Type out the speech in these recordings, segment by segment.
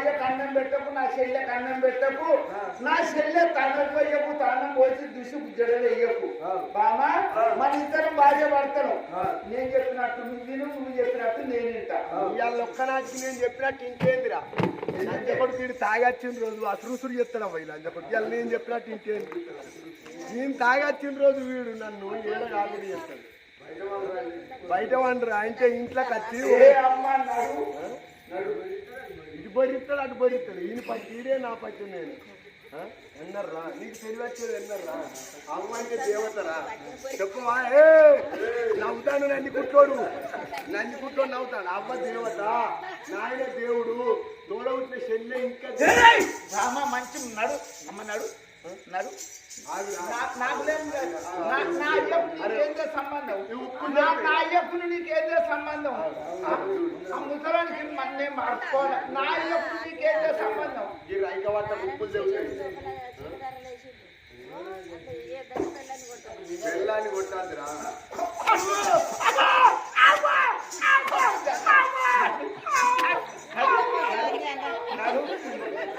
అయ్యకు అన్నం పెట్టకు నా చెల్లెకి అన్నం పెట్టకు. నా చెల్లె తనకు పోయకు తానం పోసి దుసి జడలు వేయకు. బామా మన ఇద్దరం భార్య పడతాను నేను చెప్పినట్టు నువ్వు నువ్వు చెప్పినట్టు నేను వింటా. ఇవాళ ఒక్కనాటికి నేను చెప్పినట్టు ఇంకేందిరా? వీడు తాగొచ్చిన రోజు అసురుసురు చెప్తాడు అవ్వ ఇవాళ నేను చెప్పినట్టు ఇంకేంది? నేను తాగొచ్చిన రోజు వీడు నన్ను ఏదో కాకుండా చేస్తాడు? బయట వండరా? అంటే ఇంట్లోకి వచ్చి అమ్మ నడు. ఇటు బరిస్తాడు అటు బరిస్తాడు ఈయన పట్టి ఈడే నా పట్టి నేను. ఆ? ఎన్నర్రా? నీకు తెలివచ్చేది ఎన్నర్రా? అమ్మ అంటే దేవతరా? చెప్పవా? ఏ! నవ్వుతాను నంది కుట్టోడు నంది కుట్టోడు నవ్వుతాడు. అవ్వ దేవత నాయన దేవుడు తోడవుతున్న శల్య ఇంకా రామ మంచి నడు అమ్మ నడు. నా- నాకు లేం లేదు. నా- నా అయ్యకు నీకేందే సంబంధం? ఆ ముసలానికి మన్నే మార్చుకోవాలి. నా అయ్యకు నీకేందే సంబంధం?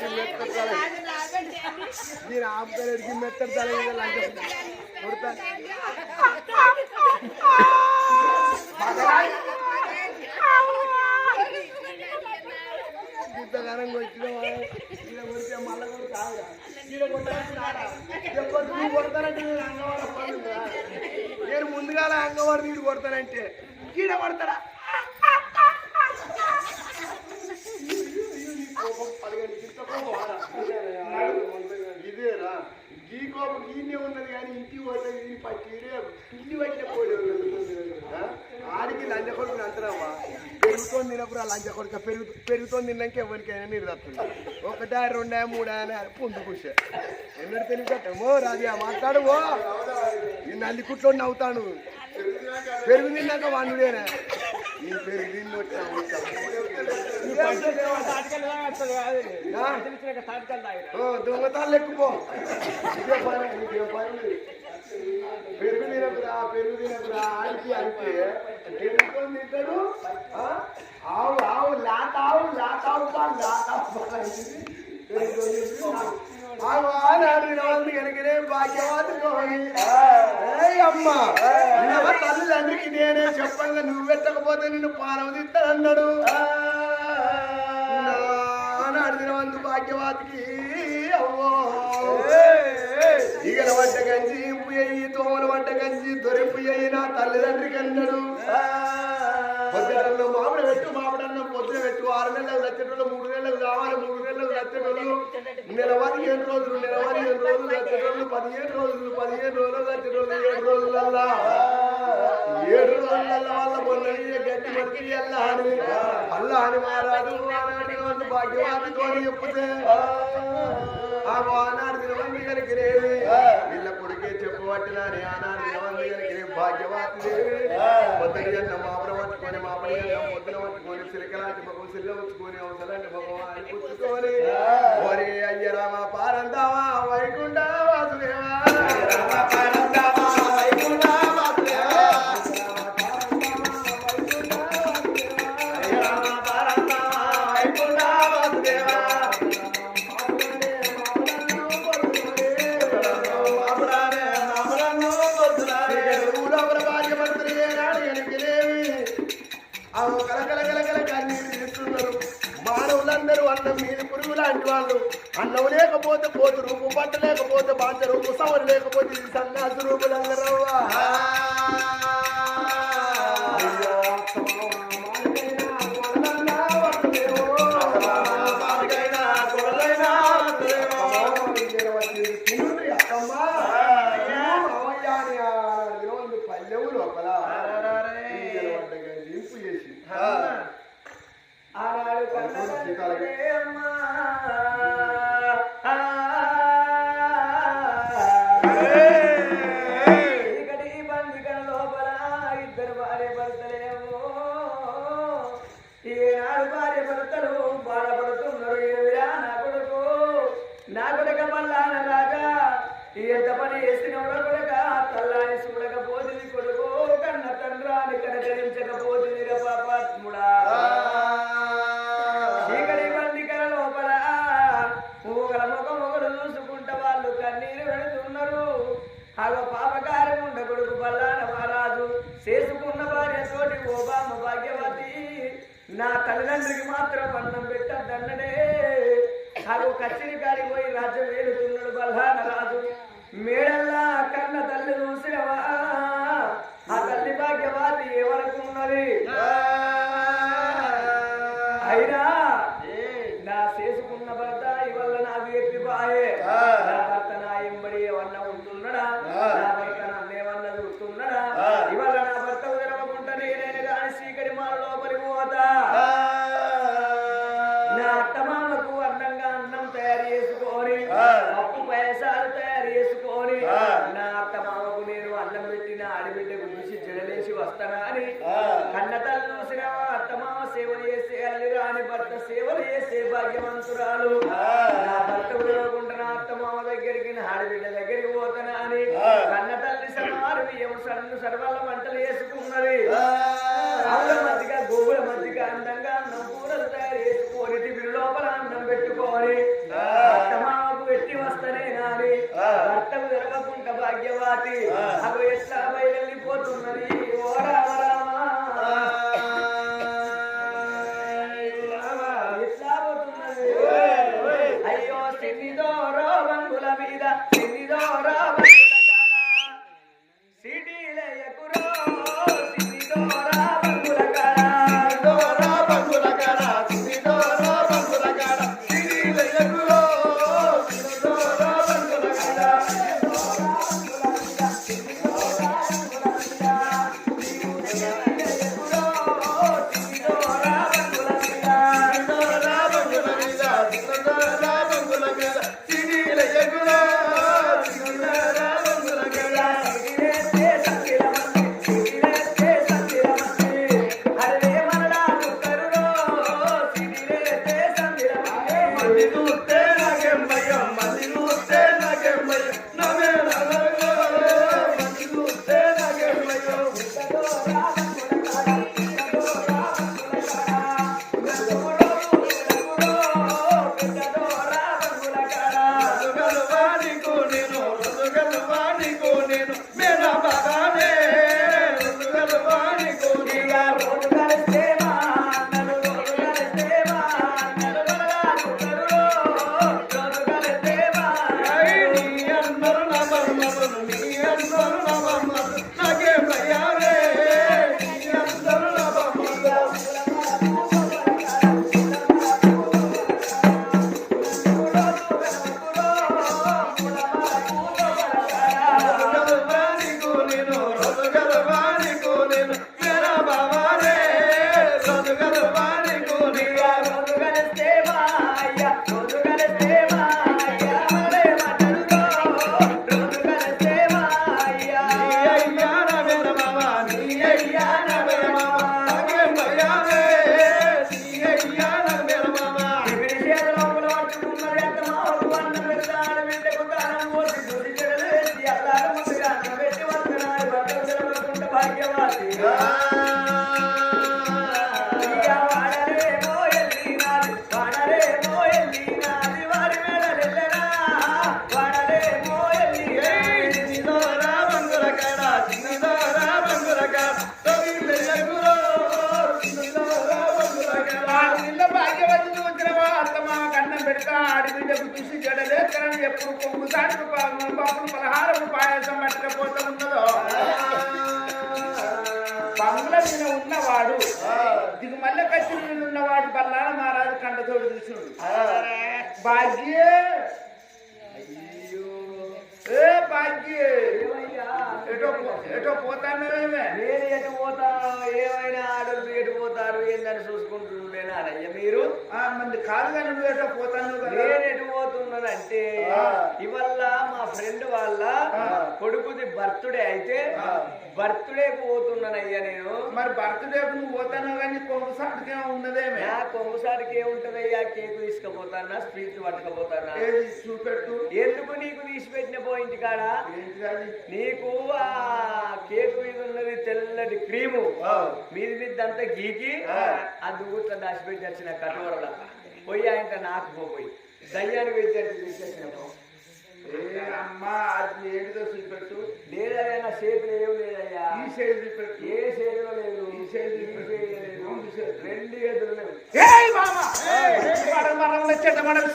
ఈ రైక వాట ఉప్పులు చెబుతాయి బెల్లాన్ని కొట్టాదిరా నేను తల మీద లంచం కొడతాను ఇంతగానం కొట్టినవా ఈడ కొడితే కూడా ఈడ కొడతానంటే నేను అంగవాడ నేను ముందుగాల అంగవాడు నీడు కొడతానంటే ఈడ కొడతారా పదిహేను ఇదేరా? గీ కోపం గీనే ఉన్నది కానీ ఇంటి పోతే ఈ పట్టిరే పిల్లి పట్టిన పోలే ఆడికి లంచ కొడుకుని అంటారమ్మా పెరుగుతోని తినప్పుడు లంచ కొడుక పెరుగు పెరుగుతోంది తిన్నాక ఎవరికైనా నీరు తప్పుతుంది. ఒకటా రెండా మూడా అని పొందు కుష ఎన్నడు తెలియకట్టమో రాజా మాట్లాడువో ఓ. నల్లి కుట్లో నవ్వుతాను. పెరుగు తిన్నాక వాణుడేనా ఈ పెరుగు తిని దొంగతాలు ఎక్కుపో పెరుగు తినకురా పెరుగు తినకురా ఆడికి అంటే పెరుగుకొని తింటాడు? ఆ? ఆవు ఆవు లాతావు లాతావు లాతావు పెరుగుకొని ఆనాడు ఏయ్ అమ్మ తల్లిదండ్రికి నేనే చెప్పంగా నువ్వు పెట్టకపోతే నిన్ను పానం తిస్తానన్నాడు నానాడు దినవంతు భాగ్యవాతికి అవ్వో ఈగల వంట గంజి ఇంపు అయ్యి తోమల వంట గంజి దొరింపు అయ్యి నా తల్లిదండ్రికి అన్నాడు పొద్దుటల్లో మామిడి పెట్టు మామిడన్నం పొద్దున పెట్టు ఆరు నెలలకు లచ్చటోళ్ళు మూడు నెలలకు కావాలి మూడు నెలలకు లచ్చటోళ్ళు నెలవారి ఏడు రోజులు నెలవారి ఏడు రోజులు లచ్చటోళ్ళు పదిహేను రోజులు పదిహేను రోజులు లచ్చటోళ్ళు ఏడు రోజులల్లా ఏడు రోజులల్లా వాళ్ళ మొన్న గట్టి మరికి అల్లా అని అల్లా అని మారాదు ఆనాటి భాగ్యవాదితో అని చెప్తే ఆ ఆనాడు దినవంతి కలిగిరేవి వీళ్ళ కొడుకే చెప్పబట్టినాని ఆనాడు దినవంతి కలిగిరే భాగ్యవాది పొద్దున జన్న మాపడ పట్టుకొని మాపడి పొద్దున పట్టుకొని సిలికలాంటి మగం సిల్ల వచ్చుకొని అవసలాంటి మగం అని పుచ్చుకొని ఒరే అయ్య రామ లేకపోతే పోతు రూపు బట్ట లేకపోతే బాధ్య రూపు సవరు లేకపోతే తల్లిదండ్రికి మాత్రం అన్నం పెట్టద్దన్నడే అది ఒక చిన్న చూసి వస్తానా అని. కన్న తల్లి చూసిన అత్తమామ సేవ చేసే అల్లి రాని భర్త సేవలు చేసే భాగ్యవంతురాలు బంగ్ల మీద ఉన్నవాడు దిగుమల్ల కచ్చిన మీద ఉన్నవాడు బల్లాల మహారాజు కంటతోడు చూసుడు భాగ్యే. ఏ భాగ్యే. ఎటో ఎటో పోతానేమే నేను ఎటు పోతా ఏమైనా ఆడలు ఎటు పోతారు ఏందని చూసుకుంటుండేనా అయ్య మీరు ఆ మంది కాదు కానీ నువ్వు ఎటో పోతాను నేను ఎటు పోతున్నానంటే. ఇవల్ల మా ఫ్రెండ్ వాళ్ళ. కొడుకుది బర్త్డే అయితే ఆ. బర్త్డేకు పోతున్నానయ్యా నేను మరి బర్త్డే నువ్వు పోతాను కానీ కొంగు సాటుకేమో ఉన్నదేమే కొమ్మసారికి ఏముంటదయ్యా కేకు తీసుకుపోతానా స్వీట్లు పట్టుకపోతానా చూపెట్టు ఎందుకు నీకు తీసిపెట్టిన పోయింది కాడ అది నీకు ఆ కేకు మీద ఉన్నది తెల్లటి క్రీము. మీది మీద అంతా గీకి ఆ. దాచిపెట్టి వచ్చిన కటోరల పోయి ఆయన నాకు పోయి. దయ్యానికి విద్యార్థి తీసేసిన అమ్మా అది ఏడుదో చూపెట్టు. లేదైనా చేతులు ఏం లేదయ్యా. ఈ సైడ్ చూపెట్టు. ఏ చేతిలో లేదు. ఈ సైడ్. రెండు ఎదురు లేవు. మనం చెడ్డ మనం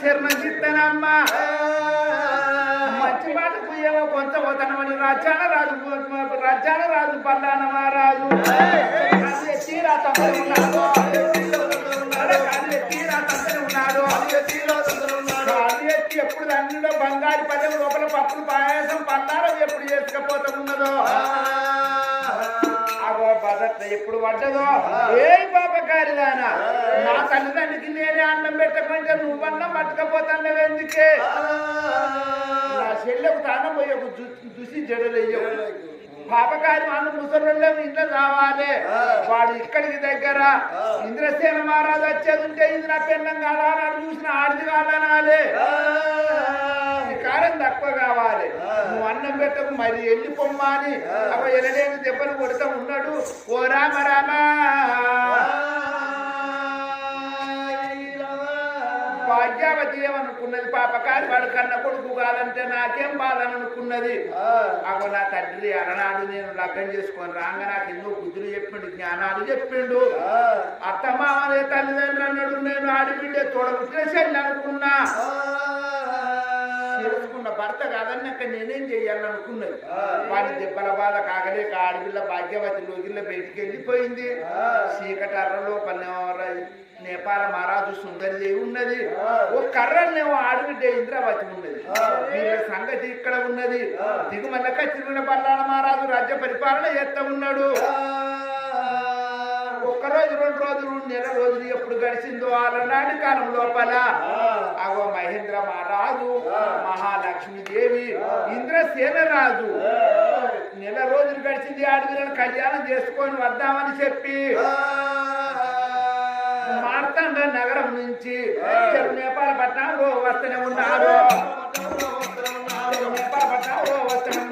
మంచి మాట పోయేవో కొంత పోతానమని రాజ్యాన రాజు రాజ్యాన రాజు పల్లాన మహారాజు. కాళ్ళు ఎత్తి రా తమ్ముడు ఉన్నాడు కాళ్ళు ఎత్తి రా తమ్ముడు ఉన్నాడు. కాళ్ళు ఎత్తి ఎప్పుడు అన్నిలో బంగారు పదం లోపల పప్పులు పాయాసం పల్లారం ఎప్పుడు చేసుకపోతా ఉన్నదో? బదత్త ఎప్పుడు పడ్డదో? ఏ పాపకారిదానా నా తల్లిదండ్రికి నేనే అన్నం పెట్టకుంటే నువ్వన్నం పట్టుకపోతాను ఎందుకే? నా చెల్లెకు తాను పోయి ఒక దు- దుసి జడలయ్యవు పాపకారి అన్న ముసలు ఇంట్లో రావాలి. వాడు ఇక్కడికి దగ్గర ఇంద్రసేన మహారాజు వచ్చేది ఉంటే ఇది నా పెన్నం కాదా అని చూసిన ఆడిది కాదనాలి కారం తక్కువ కావాలి. నువ్వు అన్నం పెట్టకు మరి వెళ్ళిపోమ్మా అని అవ ఎనలేని దెబ్బలు కొడుతూ ఉన్నాడు. ఓ రామ రామా. భాగ్యావతి ఏమనుకున్నది పాపకారి వాడు కన్న కొడుకు కాదంటే నాకేం బాధ అని అనుకున్నది అగో నా తండ్రి అలనాడు నేను లగ్గం చేసుకొని రాంగ నాకు ఎన్నో బుద్ధులు చెప్పిండు జ్ఞానాలు చెప్పిండు. అత్తమామలే తల్లిదండ్రులు అన్నాడు నేను ఆడిబిడ్డే తోడబుట్టిన అనుకున్నా. భర్త కాదన్నాక నేనేం చెయ్యాలనుకున్నది వాడి దెబ్బల బాధ కాగలేక ఆడపిల్ల భాగ్యవతి లోగిల్ల బయటికి వెళ్ళిపోయింది. చీకటర్రలో పల్లె నేపాల మహారాజు సుందరిదేవి ఉన్నది. ఓ కర్రనేమో ఆడబిడ్డ ఇంద్రావతి ఉన్నది. వీళ్ళ సంగతి ఇక్కడ ఉన్నది. దిగుమల్ల కచ్చిరిమిన పల్లాల మహారాజు రాజ్య పరిపాలన చేస్తా ఉన్నాడు. రోజు రెండు రోజులు నెల రోజులు ఎప్పుడు గడిచిందో ఆలనాటి కాలం లోపల. అగో మహేంద్ర మహారాజు మహాలక్ష్మీదేవి ఇంద్రసేన రాజు నెల రోజులు గడిచింది ఆడపిల్లని కళ్యాణం చేసుకొని వద్దామని చెప్పి. మార్తాండ నగరం నుంచి నేపాల పట్నంలో వస్తూనే ఉన్నారు. నేపాల పట్నంలో వస్తూనే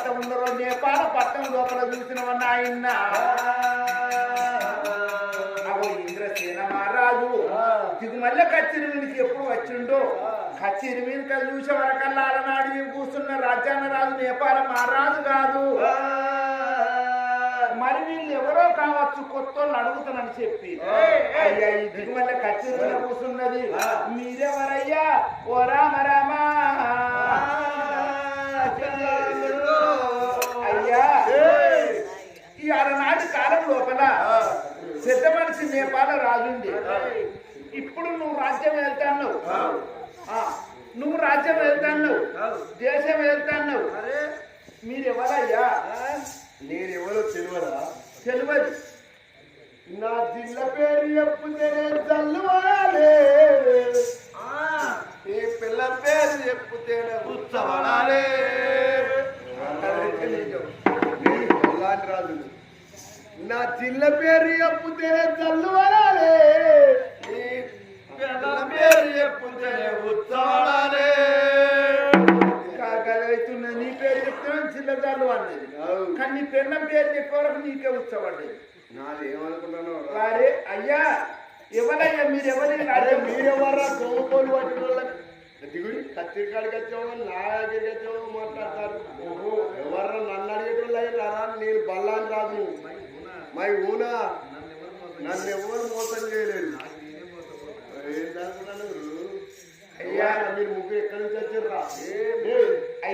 చేరవత్త ఉండరో నేపాల పట్నం లోపల చూసిన ఆయన ఇంద్రసేన మహారాజు దిగుమల్ల కచ్చిరి నుంచి ఎప్పుడు వచ్చిండో కచ్చిరి మీద చూసే వరకల్లా అలనాడు కూర్చున్న రాజ్యాన్న రాజు నేపాల మహారాజు కాదు. మరి వీళ్ళు ఎవరో కావచ్చు కొత్త వాళ్ళు అడుగుతానని చెప్పి. అయ్యా ఈ దిగుమల్ల కచ్చిరి మీద కూర్చున్నది మీరెవరయ్యా? ఓ రామ రామ అయ్యా ఈ అలనాటి కాలం లోపల పెద్ద మనిషి నేపాల రాజుంది. ఇప్పుడు నువ్వు రాజ్యం వెళ్తాను నువ్వు రాజ్యం వెళ్తాను దేశం వెళ్తాను మీరెవరయ్యా?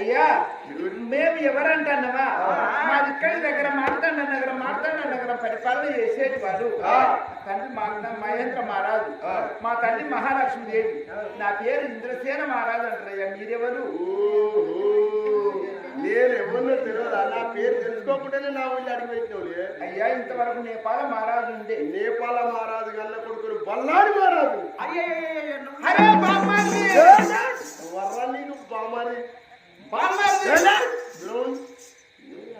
అయ్యా మేము ఎవరంటున్నామా మాది ఇక్కడి దగ్గర మాట్లాడిన దగ్గర మాట్లాడిన దగ్గర పరిపాలన చేసేది వాడు తండ్రి మా మహేంద్ర మహారాజు. మా తల్లి మహాలక్ష్మి దేవి. నా పేరు ఇంద్రసేన మహారాజు అంటారయ్యా మీరెవరు? నేను ఎవరినో తెలియదా నా పేరు తెలుసుకోకుండానే నా ఊళ్ళో అడిగి పెట్టినవులే అయ్యా ఇంతవరకు నేపాల మహారాజు ఉండే. నేపాల మహారాజు గల్ల కొడుకులు బల్లాడి మహారాజు. బామ్మాజీ! వర్రా నీకు బామారి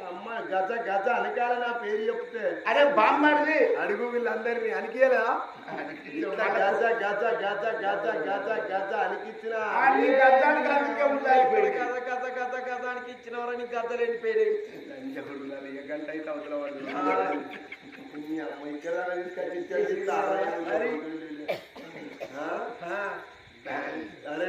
అమ్మ గజ గజ అనకాల నా పేరు చెప్తే. అరే బామ్మారిది అడుగు వీళ్ళందరినీ అనికేలా గజ గజ గజ గజ గజ గజ అనికిచ్చిన. గజ గజ గజ గజ అనికిచ్చిన నీకు అర్థలేని పేరు గంట అయితే అవతల అమ్మ ఇక్కడ తీసుకొచ్చి అరే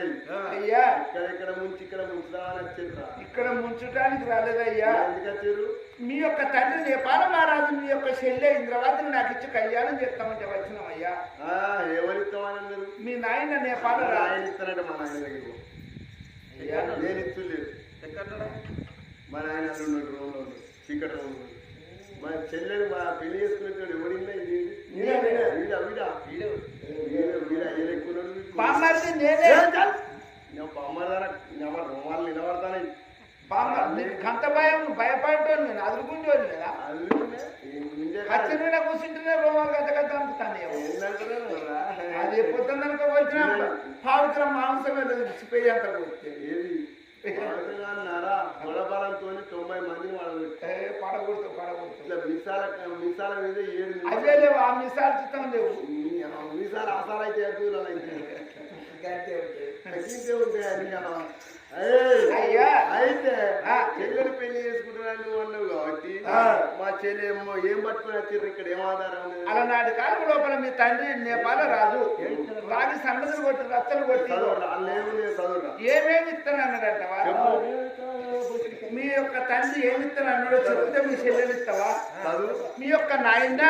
అయ్యా ఇక్కడ ఇక్కడ ముంచి ఇక్కడ ముంచుదామని వచ్చిండ్రా ఇక్కడ ముంచడానికి రాలేదయ్యా. ఎందుకు వచ్చారు? మీ యొక్క తండ్రి నేపాల మహారాజు మీ యొక్క చెల్లె ఇంద్రవతిని నాకు ఇచ్చి కళ్యాణం చేస్తామంటే వచ్చినామయ్యా. ఆ, ఎవరిస్తామని అన్నారు? మీ నాయన నేపాల ఆయన ఇస్తానంట మా నాయన దగ్గరికి. అయ్యా, నేను ఇస్తులేదు ఎక్కడ మా నాయన అల్లు ఉన్నాడు రూమ్లో చీకటి రూమ్ మా చెల్లెలు మా పెళ్ళి చేసుకునేటాడు ఎవరిన్నా వీడా, వీడా. బొమ్మదారా రూమాలు నిలబడతాను. గంత భయం భయపడటోని నేను అదురుకుంటోని కదా మీద కూర్చుంటేనే రోమాలు గత గత అనుకుతాను అది పొద్దున్నక వచ్చిన పావుతున్న మాంసం చిపోయి అంత గొడబలంతో తొంభై మందిని వాళ్ళు పడకూడదు పడకూడదు. ఇట్లా మిసాల మిసాల మీద ఏడు అవే లేవు ఆ మిసాలు చిత్తం లేవు. మిసాల ఆసాలు అయితే ఎదుగుదల గంటే ఉంటాయి. ఉంటాయి అని కదా. ఏయ్, అయ్యా. అయితే. చెల్లెలు పెళ్ళి చేసుకుంటున్నాను అన్నావు కాబట్టి. మా చెల్లి ఏం పట్టుకుని వచ్చారు ఇక్కడ ఏం ఆధారం? అలనాటి కాలం లోపల మీ తండ్రి నేపాల రాజు. రాగి సండదులు కొట్టి రచ్చలు కొట్టి. ఏమేమి ఇస్తానన్నాడంటవా మీ యొక్క తండ్రి ఏమి ఇస్తానన్నాడో చెప్తే మీ చెల్లెలు ఇస్తావా మీ యొక్క నాయన?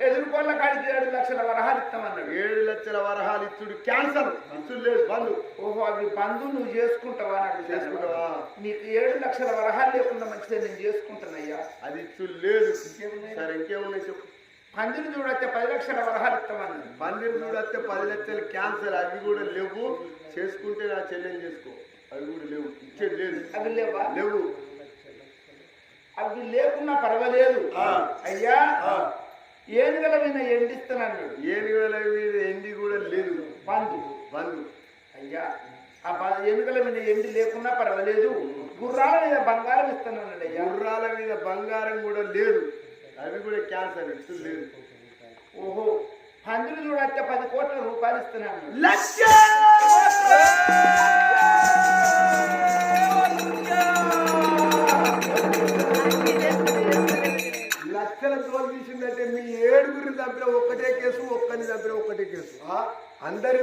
ఎదుర్కోళ్ళ కాడికి ఏడు లక్షల వరహాలు ఇస్తామన్నాడు ఏడు లక్షల వరహాలు ఇచ్చుడు క్యాన్సర్. ఇచ్చుడు లేదు బంధు ఓహో అవి బంధు నువ్వు చేసుకుంటావా నాకు చేసుకుంటావా? నీకు ఏడు లక్షల వరహాలు లేకుండా మంచిదే నేను చేసుకుంటానయ్యా. అది ఇచ్చుడు లేదు. సరే ఇంకేమున్నాయి చెప్పు. పందిని చూడొస్తే పది లక్షల వరహాలు ఇస్తామన్నాడు పందిరి చూడొస్తే పది లక్షలు క్యాన్సర్ అవి కూడా లేవు. చేసుకుంటే నా చెల్లెని చేసుకో. అవి కూడా లేవు. ఇచ్చేది లేదు. అవి లేవా? లేవు. అవి లేకున్నా పర్వాలేదు. అయ్యా. ఏనుగల మీద ఎండిస్తానన్నాడు ఏడు వేల మీద ఎండి కూడా లేదు. బంధు బంధు అయ్యా ఆ ఎనుకల మీద ఎండి లేకున్నా పర్వాలేదు. గుర్రాల మీద బంగారం ఇస్తానన్నాడు అయ్యా. గుర్రాల మీద బంగారం కూడా లేదు. అవి కూడా క్యాన్సర్ లేదు. ఓహో పందులు చూడొస్తే పది కోట్ల రూపాయలు ఇస్తున్నాను లక్ష!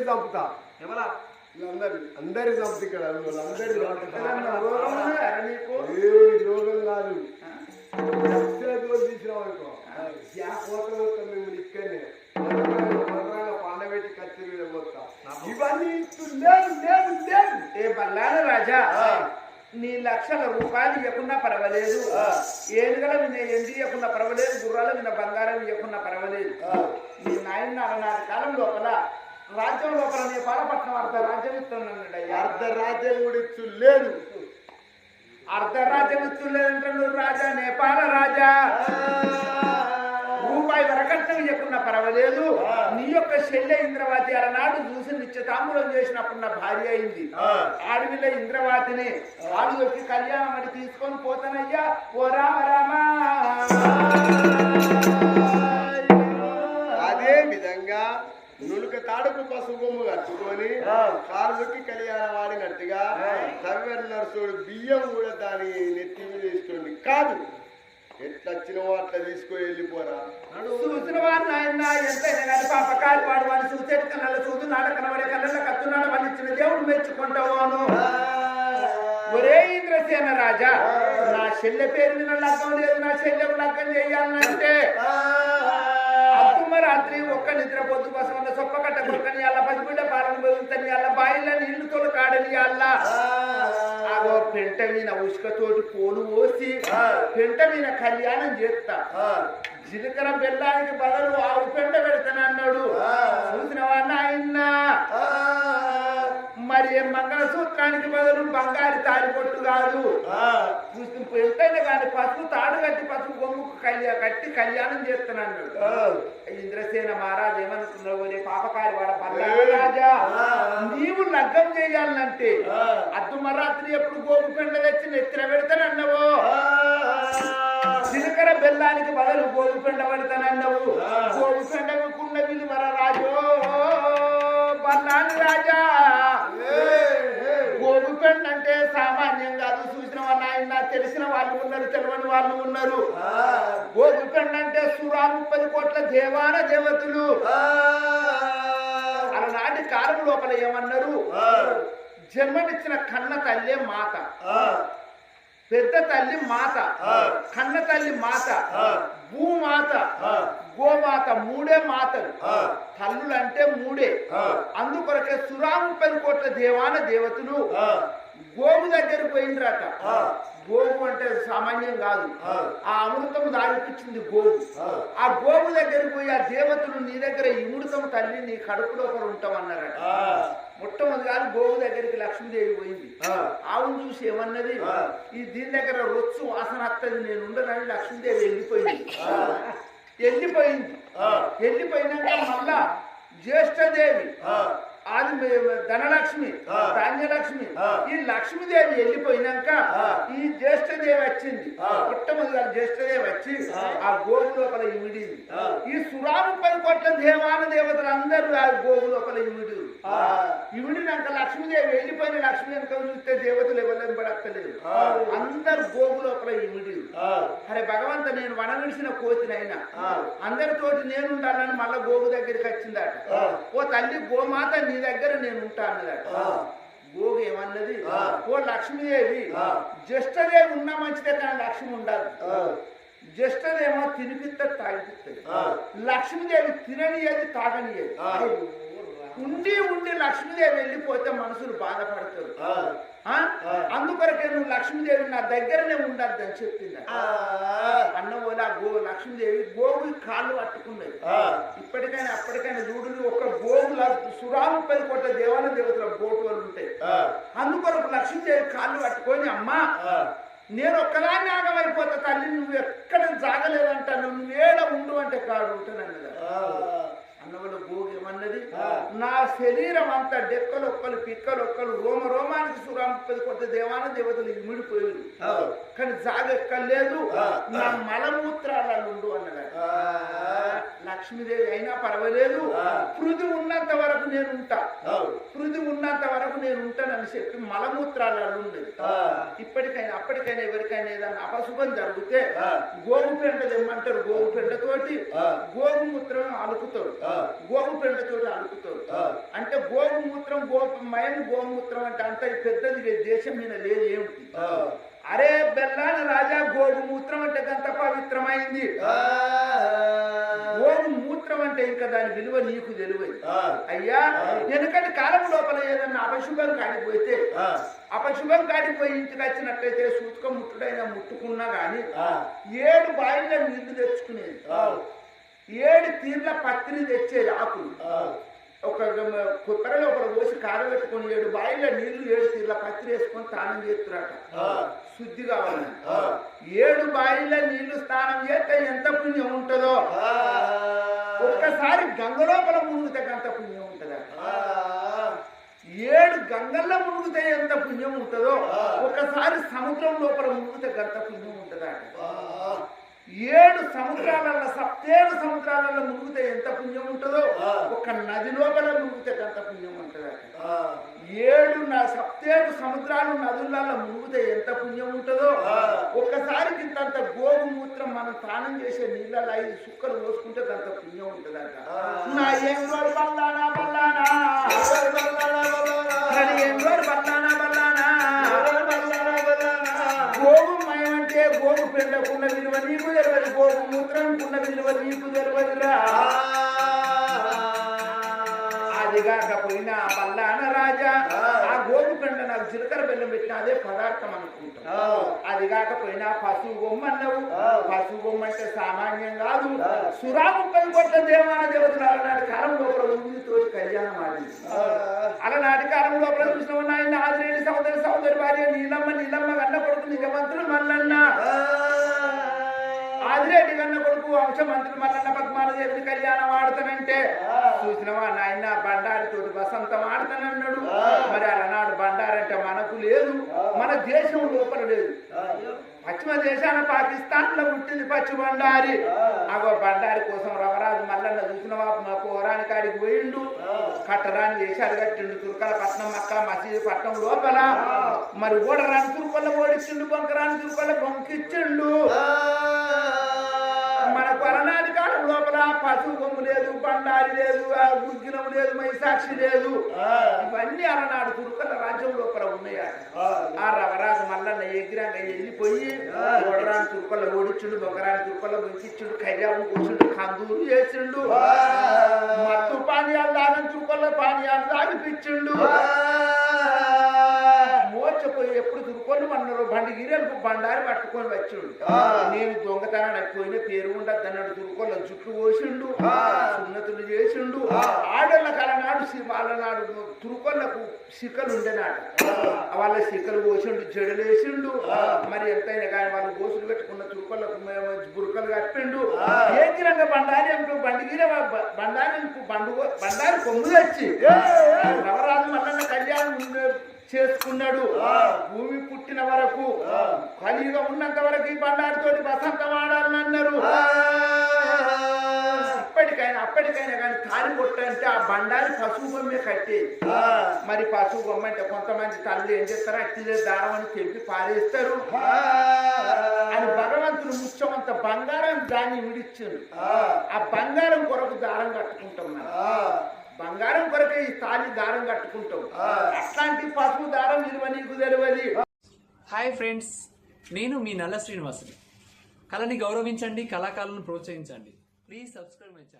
చంపుతా. ఎవరా? అందరి చంపుతా ఇక్కడ రోగం కాదు. లక్షల తోలు తీసినాం అనుకో. యా కోత పోతాం మేము ఇక్కడనే. కత్తిరి పోతా. ఇవన్నీ ఇస్తూ లేదు లేదు లేదు ఏ బల్లాల రాజా. నీ లక్షల రూపాయలు ఇవ్వకున్నా పర్వాలేదు. ఏనుగల మీద ఎండి ఇవ్వకున్నా పర్వాలేదు? గుర్రాల మీద బంగారం ఇవ్వకున్నా పర్వాలేదు. మీ నాయన అలనాటి కాలం లోపల రాజ్యం లోపల నీ పాలపట్నం అర్ధ రాజ్యం ఇస్తున్నాడు అయ్యా అర్ధ రాజ్యం కూడా ఇచ్చు లేదు అర్ధ రాజ్యం ఇస్తుండేదంటే నువ్వు రాజా నేపాల రాజా. రూపాయి వరకట్నం ఇవ్వకున్నా పర్వాలేదు. నీ యొక్క చెల్లె ఇంద్రవాతి అలనాడు చూసి నిత్యతాంబూలం చేసినప్పుడు నా భార్య అయింది. ఆడవిల్ల ఇంద్రవాతిని ఆడు వచ్చి కళ్యాణం అని తీసుకొని పోతానయ్యా. ఓ రామ రామా. తాడుకు పసుపు కట్టుకొని కాళ్ళకి కళ్యాణం ఆడినట్టుగా కవ్వెర నరసుడు బియ్యం కూడా దాని నెత్తి మీద కాదు ఎట్లా వచ్చినవో అట్లా తీసుకొని వెళ్ళిపోరా. చూసిన వారు నాయన ఎంతైనా కానీ పాపకాలు వాడు వాడిని చూసేటి కళ్ళ చూసి నాడ కనబడే కళ్ళ కత్తున్నాడు వాడిని ఇచ్చిన దేవుడు మెచ్చుకుంటావాను. ఒరే ఇంద్రసేన రాజా నా చెల్లె పేరు మీద లగ్గం లేదు నా చెల్లెకు లగ్గం చేయాలంటే. రాత్రి ఒక్క నిద్ర పొద్దు కోసం ఉన్న సొప్ప కట్ట కొడుకని అల్ల పసిబిడ్డ పాలన పోయిందని అల్ల బాయిల నీళ్ళు తోలు కాడని అల్ల. ఆగో పెంట మీద ఉసుకతోటి పోను పోసి పెంట మీద కళ్యాణం చేస్తా. జీలకర్ర బెల్లానికి బదులు ఆవు పెంట పెడతానన్నాడు. చూసిన వాడిన ఆయన మరి మంగళసూత్రానికి బదులు బంగారు తాడి పొట్టు కాదు చూస్తూ ఎంతైనా కానీ పసుపు తాడు కట్టి పసుపు బొమ్మకు కళ్యా కట్టి కళ్యాణం చేస్తున్నాడు ఇంద్రసేన మహారాజ్ ఏమనుకున్నావు ఒరే పాపకారి వాడ రాజా. నీవు లగ్గం చేయాలంటే అద్దు మరాత్రి ఎప్పుడు గోపు పెండ తెచ్చి నెత్తిన పెడతానన్నావు? జీలకర్ర బెల్లానికి బదులు గోగు పెండ పెడతానన్నావు? గోగు పెండకున్న విలువర రాజో? బల్లాని రాజా. గోగు పెండ పెండ అంటే సామాన్యం కాదు. చూసిన వాళ్ళు ఆయన తెలిసిన వాళ్ళు ఉన్నారు తెలియని వాళ్ళు ఉన్నారు. గోగు పెండ అంటే సురా ముప్పది కోట్ల దేవాన దేవతలు. అలనాటి కాలం లోపల ఏమన్నారు? జన్మనిచ్చిన కన్న తల్లే మాత. పెద్ద తల్లి మాత. కన్న తల్లి మాత. భూమాత. గోమాత మూడే మాతలు. తల్లులు అంటే మూడే. అందుకొరకే సురా ముప్పై కోట్ల దేవాన దేవతలు. గోగు దగ్గర పోయిండ్రట. గోగు అంటే సామాన్యం కాదు. ఆ. అమృతం దాగిపించింది గోగు ఆ. గోగు దగ్గర పోయి ఆ దేవతలు నీ దగ్గర ఇమృతం తల్లి నీ కడుపులో ఒకరు ఉంటామన్నారట. మొట్టమొదటి కాదు గోగు దగ్గరికి లక్ష్మీదేవి పోయింది. ఆవును చూసి ఏమన్నది? ఈ దీని దగ్గర రొచ్చు వాసన వస్తుంది నేను ఉండనని లక్ష్మీదేవి వెళ్ళిపోయింది. వెళ్ళిపోయింది. వెళ్ళిపోయినాక మళ్ళా జ్యేష్ఠదేవి. మే- ధనలక్ష్మి ధాన్యలక్ష్మి. ఈ లక్ష్మీదేవి వెళ్ళిపోయినాక ఈ జ్యేష్ఠదేవి వచ్చింది. మొట్టమొదటి జ్యేష్ఠదేవి వచ్చి ఆ. గోగు లోపల ఇమిడింది ఈ సురాము పది కోట్ల దేవాన దేవతలు అందరూ ఆ గోగు లోపల ఇమిడి ఇవిడినాక లక్ష్మీదేవి వెళ్ళిపోయిన లక్ష్మీ వెనక చూస్తే దేవతలు ఎవరు పడక్కలేదు అందరు గోగు లోపల ఇమిడి అరే భగవంత నేను వనవిడిసిన కోతినైనా. అందరితోటి నేను ఉండాలని మళ్ళా గోగు దగ్గరికి వచ్చిందట. ఓ తల్లి గోమాత నీ దగ్గర నేను ఉంటా అన్నదట గోగు ఏమన్నది ఓ లక్ష్మీదేవి జ్యేష్ఠదేవి ఉన్నా మంచిదే కానీ లక్ష్మి ఉండాలి జ్యేష్ఠదేమో తినిపిస్తుంది తాగిపిస్తుంది. లక్ష్మీదేవి తిననియది తాగనియది. ఉండి ఉండి లక్ష్మీదేవి వెళ్ళిపోతే మనుషులు బాధపడతారు. ఆ? అందుకొరకే నువ్వు లక్ష్మీదేవి నా దగ్గరనే ఉండద్దు అని చెప్పింది. అన్న ఓలా గో లక్ష్మీదేవి గోవు కాళ్ళు పట్టుకున్నది. ఇప్పటికైనా అప్పటికైనా చూడు ఒక గోవుల సురాము పది కోట్ల దేవాలయ దేవతల గోటువలు ఉంటాయి. అందుకొరకు లక్ష్మీదేవి కాళ్ళు పట్టుకొని అమ్మా నేను ఒక్కదాన్ని ఆగమైపోతా తల్లి నువ్వు ఎక్కడ జాగలేదంటాను నువ్వు ఏడ ఉండు అంటే కాడు ఉంటానన్నది నా శరీరం అంతా డెక్కలొక్కలు పిక్కలొక్కలు రోమ రోమానికి సురాంపది కొత్త దేవాన దేవతలు ఇమిడిపోయారు కానీ జాగ ఎక్కలేదు నా మలమూత్రాలలో ఉండు అన్నది లక్ష్మీదేవి అయినా పర్వాలేదు. పృథి ఉన్నంత వరకు నేను ఉంటా పృథి ఉన్నంత వరకు నేను ఉంటానని చెప్పి మలమూత్రాలలో ఉండేది ఇప్పటికైనా అప్పటికైనా ఎవరికైనా ఏదైనా అపశుభం జరిగితే గోగు పెండ తెమ్మంటారు గోగు పెండతోటి గోగు మూత్రం అలుకుతాడు గోగు పెండతోటి అలుకుతాడు అంటే గోగు మూత్రం గోపమయం గోమూత్రం అంటే అంత పెద్దది దేశం మీద లేదు ఏమిటి అరే బెల్లాన రాజా గోగు మూత్రం అంటే గంత పవిత్రమైంది? మూత్రం అంటే ఇంకా దాని విలువ నీకు తెలియదు. అయ్యా ఎందుకంటే కాలం లోపల ఏదన్నా అపశుభం కాడిపోతే అపశుభం కాడిపోయి ఇంటికి వచ్చినట్లయితే సూచక ముట్టుడైనా ముట్టుకున్నా గాని ఏడు బాయిల నీళ్ళు తెచ్చుకునేది. ఏడు తీర్ల పత్రి తెచ్చేది ఆకులు ఒక కుక్కర లోపల పోసి కాగబెట్టుకొని ఏడు బాయిల నీళ్ళు ఏడు తీర్ల పత్రి వేసుకొని స్నానం చేస్తున్నట. శుద్ధి కావాలని ఏడు బాయిల నీళ్ళు స్నానం చేస్తే ఎంత పుణ్యం ఉంటుందో? ఒక్కసారి గంగ లోపల మునిగితే అంత పుణ్యం ఉంటుందా? ఏడు గంగల్లో మునిగితే ఎంత పుణ్యం ఉంటుందో? ఒకసారి సముద్రం లోపల మునిగితే గంత పుణ్యం ఉంటుందా? ఏడు సముద్రాలలో సప్తేడు సముద్రాలలో మునిగితే ఎంత పుణ్యం ఉంటుందో ఒక నది లోపల మునిగితే గంత పుణ్యం ఉంటుందా ఏడు నా సప్తేడు సముద్రాలు నదులలో మునిగితే ఎంత పుణ్యం ఉంటుందో ఒక్కసారి ఇంతంత గోగు మూత్రం మనం స్నానం చేసే నీళ్ళలో ఐదు సుక్కలు పోసుకుంటే అంత పుణ్యం ఉంటుందట. నా ఏం రోజు బల్లానా బల్లానా మరి ఏం రోజు బల్లానా బల్లానా మయం అంటే గోగు పెండకున్న విలువ నీకు తెలవదు గోగు మూత్రంకున్న విలువ నీకు తెలవదురా. కాకపోయినా బల్లాన రాజా. ఆ. గోగు పెండ నాకు జీలకర్ర బెల్లం పెట్టిన అదే పదార్థం అనుకుంటా. అది కాకపోయినా పశువు బొమ్మ అన్నావు పశువు బొమ్మ అంటే సామాన్యం కాదు. సురా ముప్పై కోట్ల దేవాన దేవతలు అలనాటి కాలం లోపల తోటి కళ్యాణం ఆడింది. అలనాటి కాలం లోపల చూసిన నాయన ఆదిరేని సోదరి సోదరి భార్య నీలమ్మ నీలమ్మ గన్న కొడుకు నిజమంతుడు మల్లన్న ఆదిరెడ్డి గన్న కొడుకు వంశమంత్రుడు మల్లన్న పద్మాలదేవిని కళ్యాణం ఆడతానంటే చూసినవా నాయన బండారితోటి వసంతం ఆడతానన్నాడు. మరి అలనాడు బండారంటే మనకు లేదు. మన దేశం లోపల లేదు. పశ్చిమ దేశాన పాకిస్తాన్లో పుట్టింది పచ్చి బండారి. అగో బండారి కోసం రవరాజు మల్లన్న చూసిన వాపు మా పోరాని కాడికి పోయిండు. కట్టరాని వేషాలు కట్టిండు. తుర్కల పట్నం మక్క మసీదు పట్నం లోపల. మరి ఓడరాని తురుకొల్ల ఓడిచ్చిండు బొంకరాని తురుకొల్ల బొంకిచ్చిండు. మన కొలనాటి కాలం లోపల పశువు కొమ్ము లేదు బండారి లేదు ఆ గుగ్గిలం లేదు మైసాక్షి లేదు. ఇవన్నీ అలనాడు తురుకల రాజ్యం లోపల ఉన్నాయా? ఆ. రవరాజు మల్లన్న ఎగిరంగా వెళ్ళిపోయి ఓడరాని తురుకల ఓడిచ్చుండు బొగరాని తురుకల బొంకిచ్చుండు కయ్యాలు కూర్చుండు కందూరు చేసిండు మత్తు పానీయాలు దాగని తురుకల పానీయాలు దాగిపిచ్చిండు. మోర్చపోయి ఎప్పుడు దుర్కొని అన్నారు బండి గిరెలకు బండారి పట్టుకొని వచ్చిండు. నేను దొంగతనానికి పోయిన పేరు ఉండద్దు అన్నాడు దుర్కొల్ల జుట్టు పోసిండు సున్నతులు చేసిండు. ఆడోళ్ళ కలనాడు సి- వాళ్ళ నాడు తురుకొల్లకు సిక్కలు ఉండేనాడు వాళ్ళ సిక్కలు పోసిండు జడలు వేసిండు. మరి ఎంతైనా కానీ వాళ్ళు గోసులు పెట్టుకున్న తురుకొల్లకు మేము బురకలు కప్పిండు. ఏ గిరంగ బండారి అంటూ బండి గిర బండారి బండు బండారి కొమ్ము తెచ్చి. నవరాజు మల్లన్న కళ్యాణం చేసుకున్నాడు. భూమి పుట్టిన వరకు కలియుగం ఉన్నంత వరకు ఈ బండారితోటి వసంతం ఆడాలని అన్నారు. ఇప్పటికైనా అప్పటికైనా కానీ తారి కొట్టంటే ఆ బండారి పశువు బొమ్మే కట్టేది మరి పశువు బొమ్మ అంటే కొంతమంది తల్లి ఏం చేస్తారు? అట్టిదే దారం అని తెంపి పారేస్తారు. అని భగవంతుడు ముత్యమంత బంగారం దాన్ని విడిచ్చాడు. ఆ. బంగారం కొరకు దారం కట్టుకుంటాం బంగారం కొరకే ఈ తాళి దారం కట్టుకుంటాం అట్లాంటి పసుపు దారం విలువ నీకు తెలియదు. హాయ్ ఫ్రెండ్స్ నేను మీ నల్ల శ్రీనివాసుని. కళని గౌరవించండి కళాకారులను ప్రోత్సహించండి. Please subscribe my channel